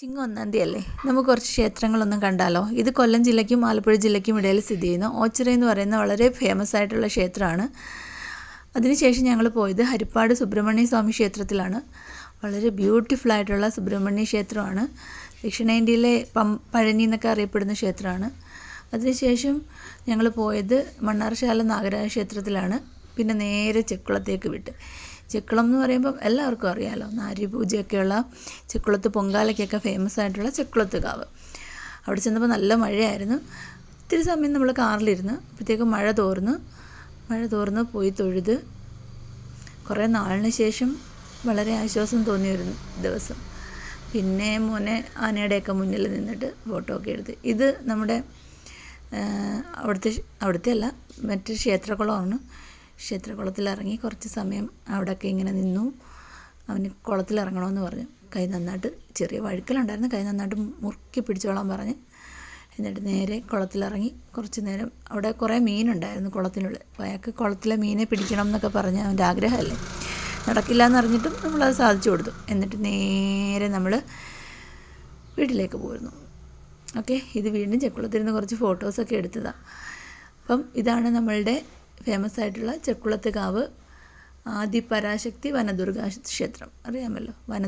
ചിങ്ങ ഒന്നാം തീയതി അല്ലേ നമുക്ക് കുറച്ച് ക്ഷേത്രങ്ങളൊന്നും കണ്ടാലോ? ഇത് കൊല്ലം ജില്ലയ്ക്കും ആലപ്പുഴ ജില്ലയ്ക്കും ഇടയിൽ സ്ഥിതി ചെയ്യുന്ന ഓച്ചിറ എന്ന് പറയുന്ന വളരെ ഫേമസ് ആയിട്ടുള്ള ക്ഷേത്രമാണ്. അതിനുശേഷം ഞങ്ങൾ പോയത് ഹരിപ്പാട് സുബ്രഹ്മണ്യ സ്വാമി ക്ഷേത്രത്തിലാണ്. വളരെ ബ്യൂട്ടിഫുൾ ആയിട്ടുള്ള സുബ്രഹ്മണ്യ ക്ഷേത്രമാണ്. ദക്ഷിണേന്ത്യയിലെ പം പഴനി എന്നൊക്കെ അറിയപ്പെടുന്ന ക്ഷേത്രമാണ്. അതിനുശേഷം ഞങ്ങൾ പോയത് മണ്ണാർശാല നാഗരാജ ക്ഷേത്രത്തിലാണ്. പിന്നെ നേരെ ചെക്കുളത്തേക്ക് വിട്ട്. ചെക്കുളം എന്ന് പറയുമ്പം എല്ലാവർക്കും അറിയാമല്ലോ നാരി പൂജയൊക്കെയുള്ള ചെക്കുളത്ത് പൊങ്കാലയ്ക്കൊക്കെ ഫേമസ് ആയിട്ടുള്ള ചെക്കുളത്ത് കാവ്. അവിടെ ചെന്നപ്പോൾ നല്ല മഴയായിരുന്നു. ഒത്തിരി സമയം നമ്മൾ കാറിലിരുന്ന് അപ്പോഴത്തേക്കും മഴ തോർന്നു മഴ തോർന്ന് പോയി തൊഴുത് കുറേ നാളിന് ശേഷം വളരെ ആശ്വാസം തോന്നിയ ഒരു ദിവസം. പിന്നെ മോനെ ആനയുടെയൊക്കെ മുന്നിൽ നിന്നിട്ട് ഫോട്ടോ ഒക്കെ എടുത്ത്. ഇത് നമ്മുടെ അവിടുത്തെ അവിടുത്തെ അല്ല മറ്റ് ക്ഷേത്രകുളമാണ്. ക്ഷേത്രകുളത്തിൽ ഇറങ്ങി കുറച്ച് സമയം അവിടെയൊക്കെ ഇങ്ങനെ നിന്നു. അവന് കുളത്തിലിറങ്ങണമെന്ന് പറഞ്ഞു. കൈ നന്നായിട്ട് ചെറിയ വഴുക്കലുണ്ടായിരുന്നു. കൈ നന്നായിട്ട് മുറുക്കി പിടിച്ചോളാൻ പറഞ്ഞ്. എന്നിട്ട് നേരെ കുളത്തിലിറങ്ങി കുറച്ച് നേരം അവിടെ കുറേ മീനുണ്ടായിരുന്നു കുളത്തിനുള്ളിൽ. അപ്പോൾ അയാൾക്ക് കുളത്തിലെ മീനെ പിടിക്കണം എന്നൊക്കെ പറഞ്ഞ് അവന്റെ ആഗ്രഹമല്ലേ? നടക്കില്ല എന്നറിഞ്ഞിട്ടും നമ്മളത് സാധിച്ചു കൊടുത്തു. എന്നിട്ട് നേരെ നമ്മൾ വീട്ടിലേക്ക് പോയിരുന്നു ഓക്കെ ഇത് വീണ്ടും ചെക്കുളത്തിരുന്ന് കുറച്ച് ഫോട്ടോസൊക്കെ എടുത്തതാണ് അപ്പം ഇതാണ് നമ്മളുടെ ഫേമസ് ആയിട്ടുള്ള ചെക്കുളത്ത് കാവ് ആദിപരാശക്തി വനദുർഗാ ക്ഷേത്രം അറിയാമല്ലോ വന